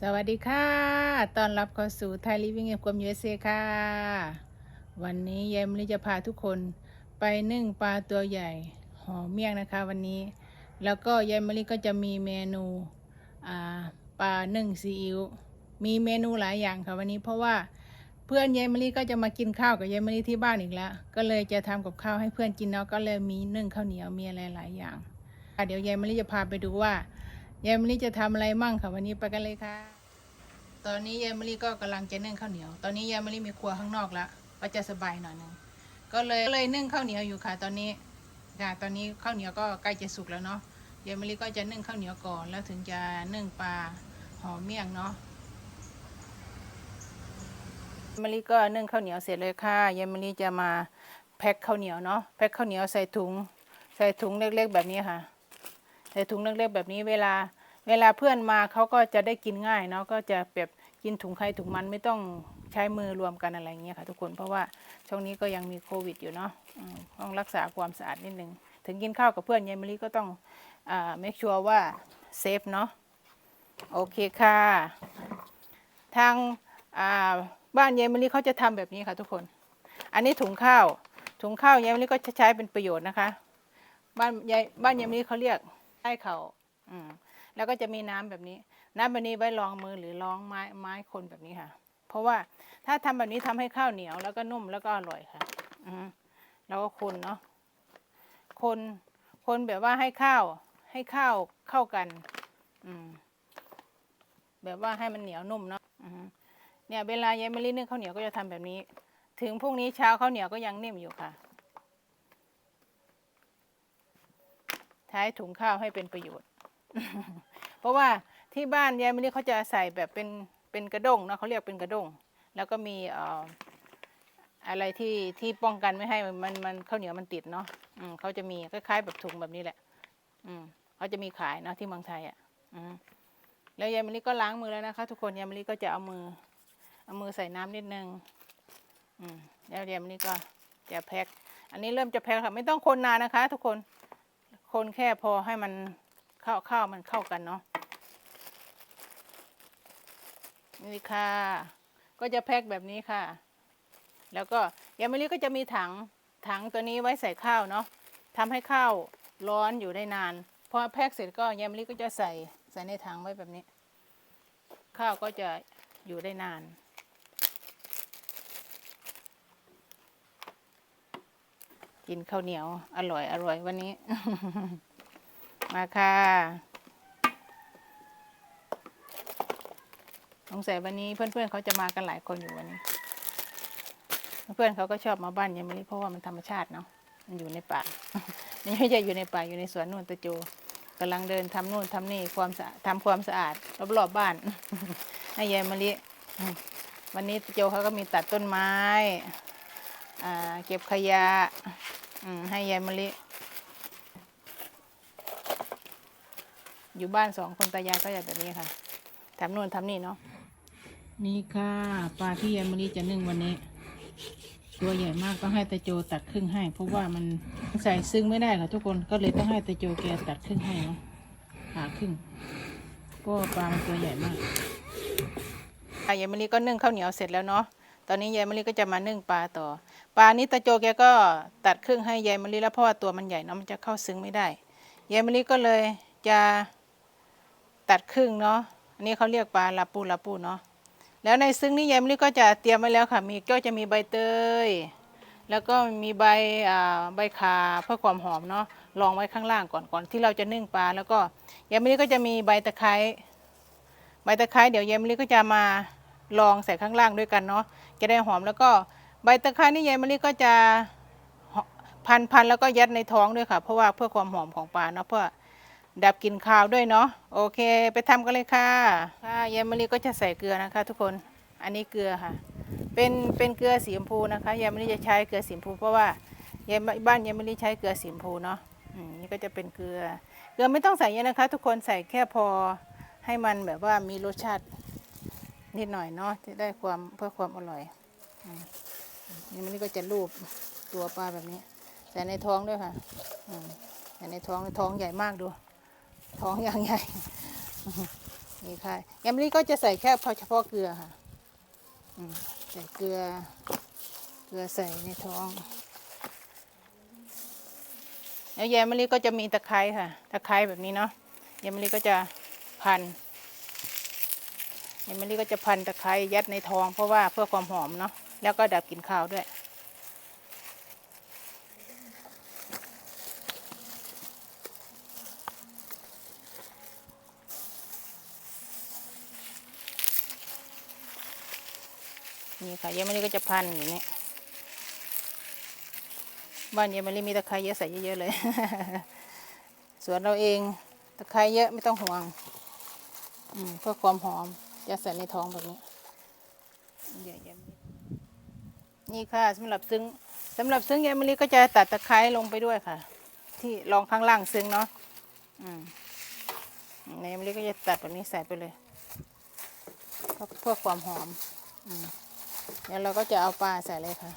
สวัสดีค่ะ ตอนรับเข้าสู่ไทยลิฟวิ่งเอฟกรมยูเอสเค่ะ วันนี้ยายมลิจะพาทุกคนไปนึ่งปลาตัวใหญ่หอมเมี่ยงนะคะวันนี้ แล้วก็ยายมลิก็จะมีเมนูปลานึ่งซีอิ๊ว มีเมนูหลายอย่างค่ะวันนี้เพราะว่าเพื่อนยายมลิก็จะมากินข้าวกับยายมลิที่บ้านอีกแล้ว ก็เลยจะทำกับข้าวให้เพื่อนกินเนาะ ก็เลยมีนึ่งข้าวเหนียวมีอะไรหลายอย่าง เดี๋ยวยายมลิจะพาไปดูว่า ยายมะลิจะทำอะไรมั่งค่ะวันนี้ไปกันเลยค่ะ ตอนนี้ยายมะลิก็กำลังจะนึ่งข้าวเหนียว ตอนนี้ยายมะลิมีครัวข้างนอกแล้วก็จะสบายหน่อยหนึงก็เลยเลยนึ่งข้าวเหนียวอยู่ค่ะ ตอนนี้ค่ะตอนนี้ข้าวเหนียวก็ใกล้จะสุกแล้วเนาะยายมะลิก็จะนึ่งข้าวเหนียวก่อน แล้วถึงจะนึ่งปลาหอมเมี่ยงเนาะมะลิก็นึ่งข้าวเหนียวเสร็จเลยค่ะยายมะลิจะมาแพ็คข้าวเหนียวเนาะแพ็คข้าวเหนียวใส่ถุง ใส่ถุงเล็กๆแบบนี้ค่ะ ใส่ถุงเล็กๆแบบนี้เวลาเวลาเพื่อนมาเขาก็จะได้กินง่ายเนาะก็จะแบบกินถุงใครถุงมันไม่ต้องใช้มือรวมกันอะไรอย่างเงี้ยค่ะ ทุกคนเพราะว่าช่วงนี้ก็ยังมีโควิดอยู่เนาะต้องรักษาความสะอาดนิดนึง ถึงกินข้าวกับเพื่อนยายมะลิก็ต้องอ่า make sure ว่าเซฟเนาะโอเคค่ะ ทางอ่าบ้านยายมะลิเขาจะทำแบบนี้ค่ะทุกคน อันนี้ถุงข้าวถุงข้าว ยายมะลิก็จะใช้เป็นประโยชน์นะคะ บ้านยายบ้านยายมะลิเขาเรียก ใต้เขาอืมแล้วก็จะมีน้ำแบบนี้ น้ำแบบนี้ไว้รองมือหรือรองไม้ไม้คนแบบนี้ค่ะ เพราะว่าถ้าทำแบบนี้ทำให้ข้าวเหนียวแล้วก็นุ่มแล้วก็อร่อยค่ะ อืมแล้วก็คนเนาะคนคนแบบว่าให้ข้าว ให้ข้าวเข้ากัน อืม แบบว่าให้มันเหนียวนุ่มเนาะอืมเนี่ยเวลายายมะลินึ่งข้าวเหนียวก็จะทำแบบนี้ ถึงพรุ่งนี้เช้าข้าวเหนียวก็ยังนิ่มอยู่ค่ะ ช้ถุงข้าวให้เป็นประโยชน์ เพราะว่าที่บ้านยายมะลิเขาจะใส่แบบเป็นเป็นกระด้งนะเขาเรียกเป็นกระด้งแล้วก็มีเอ่ออะไรที่ที่ป้องกันไม่ให้มันมันข้าวเหนียวมันติดเนาะอืมเขาจะมีคล้ายๆแบบถุงแบบนี้แหละ อืมเขาจะมีขายนะที่เมืองไทยอะ อืมแล้วยายมะลิก็ล้างมือแล้วนะคะ ทุกคนยายมะลิก็จะเอามือ เอามือใส่น้ำนิดนึง อืมแล้วยายมะลิก็จะแพ็คอันนี้เริ่มจะแพ็คค่ะ ไม่ต้องคนนานนะคะ ทุกคน คนแค่พอให้มันเข้าข้าวมันเข้ากันเนาะนี่ค่ะ ก็จะแพ็คแบบนี้ค่ะ แล้วก็ยามิลิก็จะมีถังถังตัวนี้ไว้ใส่ข้าวเนาะทำให้ข้าวร้อนอยู่ได้นานพอแพ็คเสร็จก็ยามิลิก็จะใส่ใส่ในถังไว้แบบนี้ ข้าวก็จะอยู่ได้นาน กินข้าวเหนียว อร่อยอร่อยวันนี้ มาค่ะสงสัยวันนี้เพื่อนๆเขาจะมากันหลายคนอยู่วันนี้ เพื่อนเขาก็ชอบมาบ้านยายมะลิเพราะว่ามันธรรมชาติเนาะมันอยู่ในป่านี่ไม่ใช่อยู่ในป่าอยู่ในสวนนู่นตะโจกำลังเดินทำนู่นทำนี่ความสะทำความสะอาดรอบๆบบ้านให้ยายมะลิวันนี้ตะโจเขาก็มีตัดต้นไม้ เก็บขยะอืมให้ยายมะลิอยู่บ้านสองคนตายายก็อย่างแบบนี้ค่ะทำนู่นทำนี่เนาะนี่ค่ะปลาที่ยายมะลิจะนึ่งวันนี้ ตัวใหญ่มากต้องให้ตาโจตัดครึ่งให้ เพราะว่ามันใส่ซึ้งไม่ได้ค่ะทุกคนก็เลยต้องให้ตาโจแกตัดครึ่งให้เนาะผ่าครึ่งก็ปลามันตัวใหญ่มากอะยายมะลิก็นึ่งข้าวเหนียวเสร็จแล้วเนาะ ตอนนี้ยายมะลิก็จะมานึ่งปลาต่อ ปลานี้ตาโจแกก็ตัดครึ่งให้ยายมะลิแล้วเพราะว่าตัวมันใหญ่เนาะมันจะเข้าซึ้งไม่ได้ยายมะลิก็เลยจะตัดครึ่งเนาะอันนี้เขาเรียกปลาลาปูลาปูเนาะแล้วในซึ้งนี่ยายมะลิก็จะเตรียมไว้แล้วค่ะ มีก็จะมีใบเตย แล้วก็มีใบอ่าใบขาเพื่อความหอมเนาะรองไว้ข้างล่างก่อนก่อนที่เราจะนึ่งปลาแล้วก็ยายมะลิก็จะมีใบตะไคร้ใบตะไคร้เดี๋ยวยายมะลิก็จะมา ลองใส่ข้างล่างด้วยกันเนาะจะได้หอมแล้วก็ใบตะไคร้นี่ยายมะลิก็จะพันพันแล้วก็ยัดในท้องด้วยค่ะ เพราะว่าเพื่อความหอมของปลาเนาะเพื่อดับกลิ่นคาวด้วยเนาะโอเค ไปทำกันเลยค่ะค่ะยายมะลิก็จะใส่เกลือนะคะ ทุกคนอันนี้เกลือค่ะ เป็นเป็นเกลือสีชมพูนะคะยายมะลิจะใช้เกลือสีชมพูเพราะว่ายายบ้านยายมะลิใช้เกลือสีชมพูเนาะอืมนี่ก็จะเป็นเกลือเกลือไม่ต้องใส่เยอะนะคะ ทุกคนใส่แค่พอให้มันแบบว่ามีรสชาติ นิดหน่อยเนาะจะได้ความเพื่อความอร่อยอืมยายมะลิก็จะรูปตัวปลาแบบนี้ใส่ในท้องด้วยค่ะอืมใส่ในท้องท้องใหญ่มากดู ท้องอย่างใหญ่นี่ค่ะแยำนี้ก็จะใส่แค่พอเฉพาะเกลือค่ะใส่เกลือ เกลือใส่ในท้องแล้วยายมะลิก็จะมีตะไคร้ค่ะ ตะไคร้แบบนี้เนาะยายมะลิก็จะพัน เยายมะลิก็จะพันตะไคร้ยัดในท้องเพราะว่าเพื่อความหอมเนาะแล้วก็ดับกลิ่นคาวด้วยนี่ค่ะยายมะลิก็จะพันอย่างนี้บ้านยายมะลิมีตะไคร้เยอะใส่เยอะๆเลย สวนเราเองตะไคร้เยอะไม่ต้องห่วงเพื่อความหอม จะใส่ในท้องแบบนี้เดี๋ยวยายมนี่ค่ะสำหรับซึ้งสำหรับซึ้งยายมะลิก็จะตัดตะไคร้ลงไปด้วยค่ะ ที่รองข้างล่างซึ้งเนาะอืมยายมะลิก็จะตัดแบบนี้ใส่ไปเลยเพื่อความหอมอืมเดี๋ยวเราก็จะเอาปลาใส่เลยค่ะ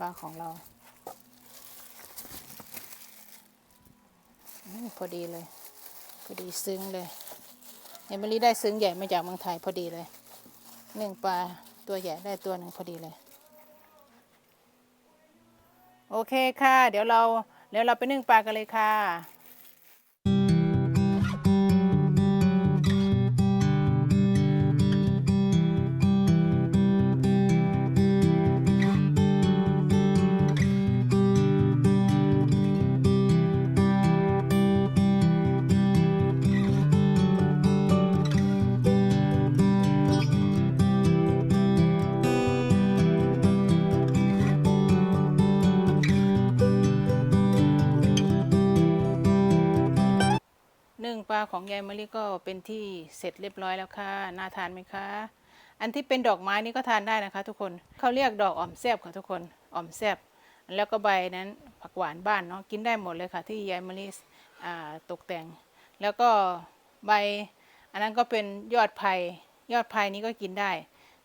ปลาของเราพอดีเลย พอดีซึ้งเลยเอมิลี่ได้ซึ้งใหญ่มาจากเมืองไทยพอดีเลยหนึ่งปลาตัวใหญ่ได้ตัวหนึ่งพอดีเลย โอเคค่ะ เดี๋ยวเราเดี๋ยวเราไปนึ่งปลากันเลยค่ะ ของยายมะลิก็เป็นที่เสร็จเรียบร้อยแล้วค่ะ น่าทานไหมคะ อันที่เป็นดอกไม้นี่ก็ทานได้นะคะ ทุกคน เขาเรียกดอกอ่อมแซบค่ะทุกคน อ่อมแซบ แล้วก็ใบนั้นผักหวานบ้านเนาะ กินได้หมดเลยค่ะ ที่ยายมะลิอ่ตกแต่ง แล้วก็ใบ อันนั้นก็เป็นยอดไผ่ ยอดไผ่นี้ก็กินได้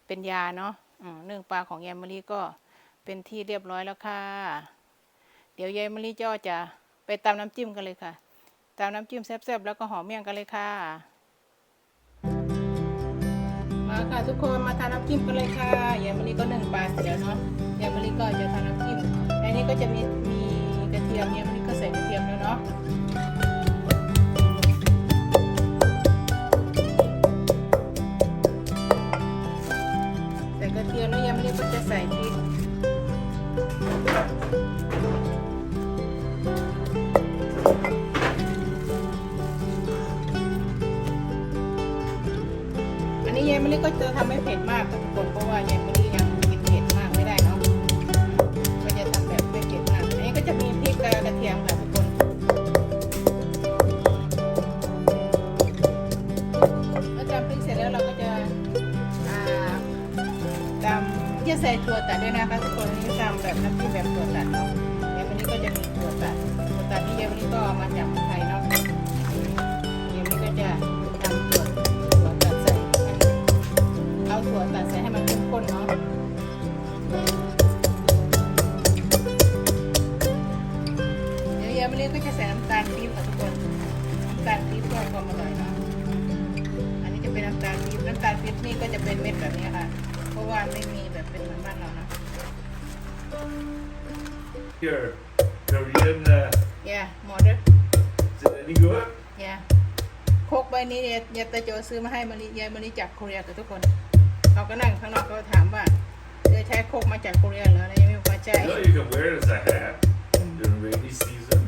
เป็นยาเนาะอืมนึ่งปลาของยายมะลิก็เป็นที่เรียบร้อยแล้วค่ะ เดี๋ยวยายมะลิก็จะไปตำน้ำจิ้มกันเลยค่ะ ตามน้ำจิ้มแซ่บๆแล้วก็หอมเมี่ยงกันเลยค่ะ มาค่ะทุกคนมาทานน้ำจิ้มกันเลยค่ะยายมะลิก็หนึ่งปลาเสร็จแล้วเนาะยายมะลิก็จะทานน้ำจิ้มในนี้ก็จะมีมีกระเทียมยายมะลิก็ใส่กระเทียมแล้วเนาะ จะใส่ถั่วตัดด้วยนะคะทุกคนอันนี้ตำแบบน้ำจิ้มแบบถั่วตัดเนาะยายมะลิก็จะมีถั่วตัดถั่วตัดที่เยายมะลิก็เอามาจากเมืองไทยเนาะยายมะลิก็จะตำถั่วถั่วตัดใส่เอาถั่วตัดใส่ให้มันเข้มข้นเนาะเดี๋ยวเยายมะลิก็จะใส่น้ำตาลปี๊บค่ะทุกคนน้ำตาลปี๊บเพื่อความอร่อยเนาะอันนี้จะเป็นน้ำตาลปี๊บน้ำตาลปี๊บนี่ก็จะเป็นเม็ดแบบนี้ค่ะเพราะว่าไม่มี Here, Korean, uh, อย่าหมอเด้อ is it any good? อย่าโคกใบนี้เนี่ยยายตาโจซื้อมาให้มะลิยายมะลิจากโคเรียกับทุกคนเขาก็นั่งข้างนอกก็ถามว่าเธอใช้โคกมาจากโคเรียเหรออะไรยังไม่รู้ว่าใช่ You know, you can wear it as a hat during rainy season.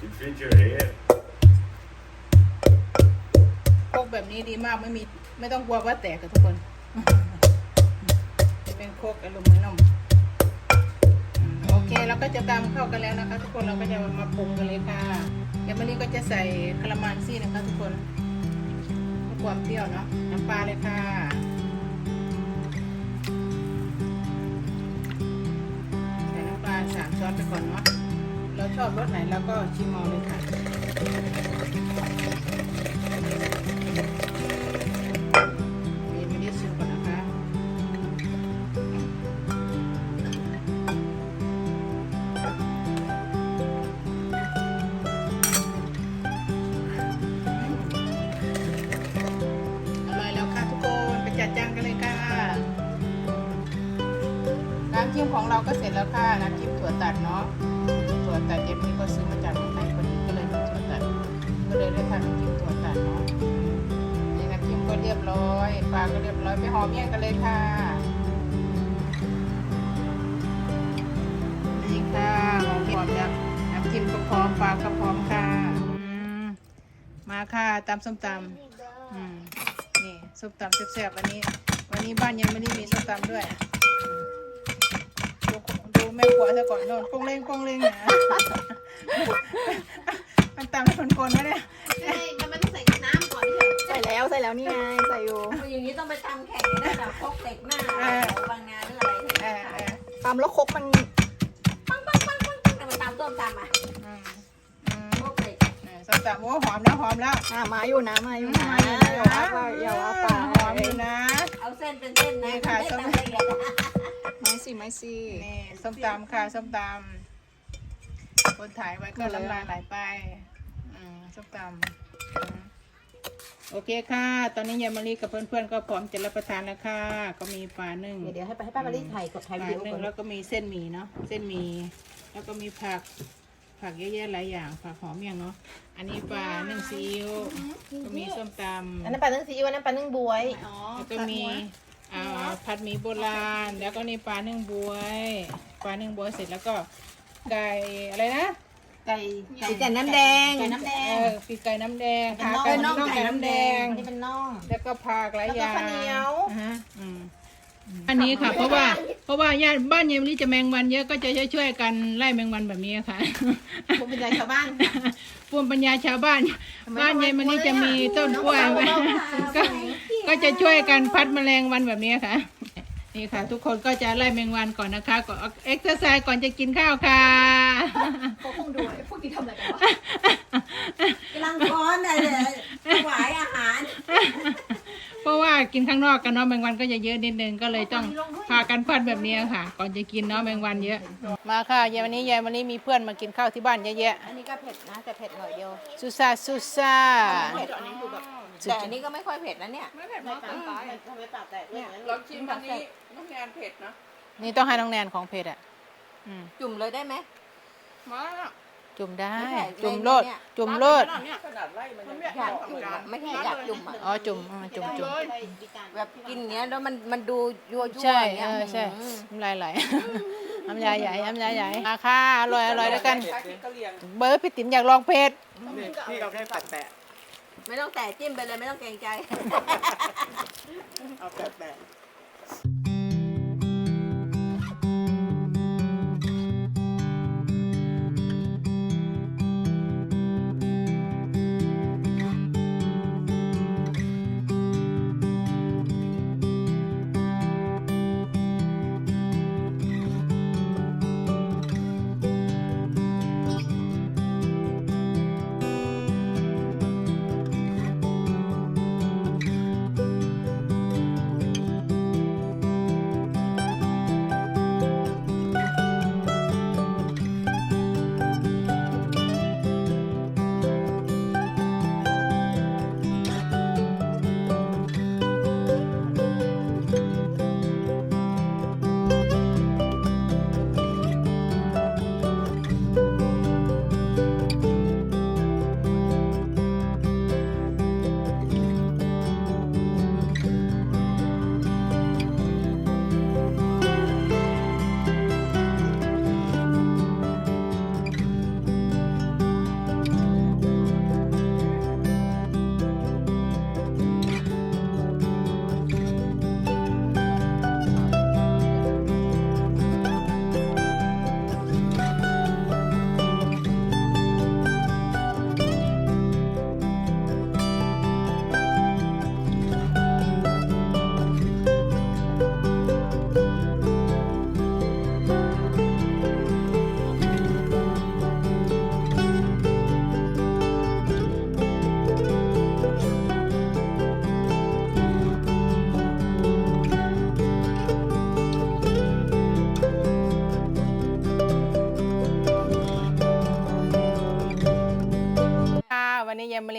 You fit your head. พกแบบนี้ดีมากไม่มีไม่ต้องกลัวว่าแตกกับทุกคน จะเป็นโคกอลูมิเนียมอืมโอ เคเราก็จะตามเข้ากันแล้วนะคะ ทุกคนเราก็จะมาปรุงกันเลยค่ะเดี๋ยววันนี้ก็จะใส่คารามันซี่นะคะ ทุกคนเพื่อความเปรี้ยวเนาะน้ำปลาเลยค่ะใส่น้ำปลาสามช้อนไปก่อนเนาะเราชอบรสไหนเราก็ชิมเอาเลยค่ะ้ำจิ้มของเราก็เสร็จแล้วค่ะ น้ำจิ้มถั่วตัดเนาะถั่วตัดเย็นนี้ก็ซื้อมาจากเมืองไทยพอดีก็เลยถั่วตัด ก็เลยได้ทำน้ำจิ้มถั่วตัดเนาะนี่น้ำจิ้มก็เรียบร้อย ปลาก็เรียบร้อย ไปหอมแยกกันเลยค่ะ นี่ค่ะหอมพร้อมแล้วน้ำจิ้มก็พร้อม ปลาก็พร้อมค่ะ มาค่ะตำส้มตำอืมนี่ส้มตำแซ่บๆวันนี้ วันนี้บ้านยังไม่ได้มีส้มตำด้วย แม่ผัวซะก่อนโน่นปงเล้งปงเล้งเนี่ยมันตำให้คนๆนะเนี่ยใช่แต่มันต้องใส่น้ำก่อนที่ใส่แล้วใส่แล้วนี่ไงใส่อยู่จะอย่างนี้ต้องไปตำแข่งในระดับพกเด็กหน้าบางนาหรืออะไรเออเออตำแล้วครกมันปังปังปังปังปังแต่มาตำต้มตำอะอืมอืมพกเด็กเออส้มตำโอ้หอมแล้วหอมแล้วอ่ามาอยู่นะมาอยู่นะมาอยู่อย่าว่านะไปอย่าว่าไปหอมอยู่นะ เอาเส้นเป็นเส้นนะนี่ค่ะไม่ส้มตำละเอียดนะไม่ สิไม่สินี่ส้มตำค่ะส้มตำคนถ่ายไว้ก็น้ำลายไหลไปอืมส้มตำอืมโอเคค่ะ ตอนนี้ยายมารีกับเพื่อนๆก็พร้อมจะรับประทานแล้วค่ะ ก็มีปลานึ่งเดี๋ยวให้ป้ามารีถ่ายกดถ่ายปวิลาดีโอนึ่งก่อนแล้วก็มีเส้นหมี่เนาะเส้นหมี่แล้วก็มีผักผักเยอะแยะหลายอย่างผักหอมอย่างเนาะอันนี้ปลานึ่งซีอิ๊วก็มีส้มตำอันนั้นปลานึ่งซีอิ๊วอันนั้นปลานึ่งบวย อ๋อแล้วก็มี อ่าผัดหมี่โบราณ แล้วก็นี่ปลานึ่งบวย ปลานึ่งบวยเสร็จแล้วก็ไก่อะไรนะ ไก่ไก่ไก่น้ำแดง ไก่น้ำแดเองอปีกไก่น้ำแดงเป็นขาน่องไก่น่องน่องไก่ไก่น้ำน้ำแดแดงงอันนี้เป็นน่อง แล้วก็ผักหลายอย่างแล้วก็ข้าวเหนียวอ่าฮะอืม อันนี้ค่ะ เพราะว่าเพราะว่าญาติบ้านยายมลิจะแมงวันเยอะก็จะช่วยๆกันไล่แมงวันแบบนี้ค่ะผมเป็นใจชาวบ้านภูมิปัญญาชาวบ้าน บ้านยายมลิจะมีต้นกล้วยไว้ก็ก็จะช่วยกันพัดแมลงวันแบบนี้ค่ะ นี่ค่ะ ทุกคนก็จะไล่แมงวันก่อนนะคะก่อนเอ็กซ์ไซส์ก่อนจะกินข้าวค่ะเขาคงดูไอ้พวกที่ทำอะไรกันวะกำลังก้อนอะไรเลยถวายอาหาร เพราะว่ากินข้างนอกกันเนาะแมงวันก็จะเยอะนิดนึงก็เลยต้องพากันพัดแบบนี้ค่ะ ก่อนจะกินเนาะแมงวันเยอะ มาค่ะยายวันนี้ยายวันนี้มีเพื่อนมากินข้าวที่บ้านเยอะแยะอันนี้ก็เผ็ดนะแต่เผ็ดหน่อยเดียวซูซาซูซาเผ็ดอันนี้คือแบบแต่อันนี้ก็ไม่ค่อยเผ็ดนะเนี่ยไม่เผ็ดมากทำไมปากแตกเนี่ยลองชิมอันนี้น้องแนนเผ็ดนะนี่ต้องให้น้องแนนของเผ็ดอะอืมจุ่มเลยได้ไหม จุ่มได้ไม่ใช่จุ่มในโลดเนี่ยจุ่มโลดอยากจุ่มอะไม่ใช่อยากจุ่มอะอ๋อ จุ่มอ่าจุ่มจุ่มแบบกินอย่างเงี้ยแล้วมันมันดูยั่วยั่วใช่อย่างเงี้เอยอใช่อืมน้ำลายไหลน้ำยาใหญ่น้ำยาใหญ่มาค่ะอร่อยอร่อยแล้วกันเบอร์พี่ติ๋มอยากลองเผ็ดพี่เอาแค่ปัดแปะไม่ต้องแต่จิ้มไปเลยไม่ต้องเกรงใจเอาแปะแ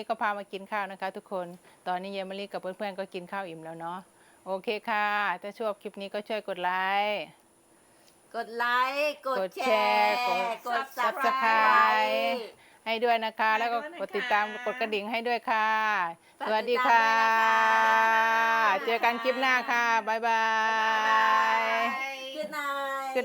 ก็พามากินข้าวนะคะ ทุกคน ตอนนี้ยายมะลิกับเพื่อนๆก็กินข้าวอิ่มแล้วเนาะ โอเคค่ะ ถ้าชอบคลิปนี้ก็ช่วยกดไลค์กกดไลค์ กดกดแชแชร์ร์กดกด Subscribe ให้ด้วยนะคะ แล้วก็กดติดตามกดกระดิ่งให้ด้วยค่ะ สวัสดีค่ะ เจอกันคลิปหน้าค่ะ บ๊ายบายย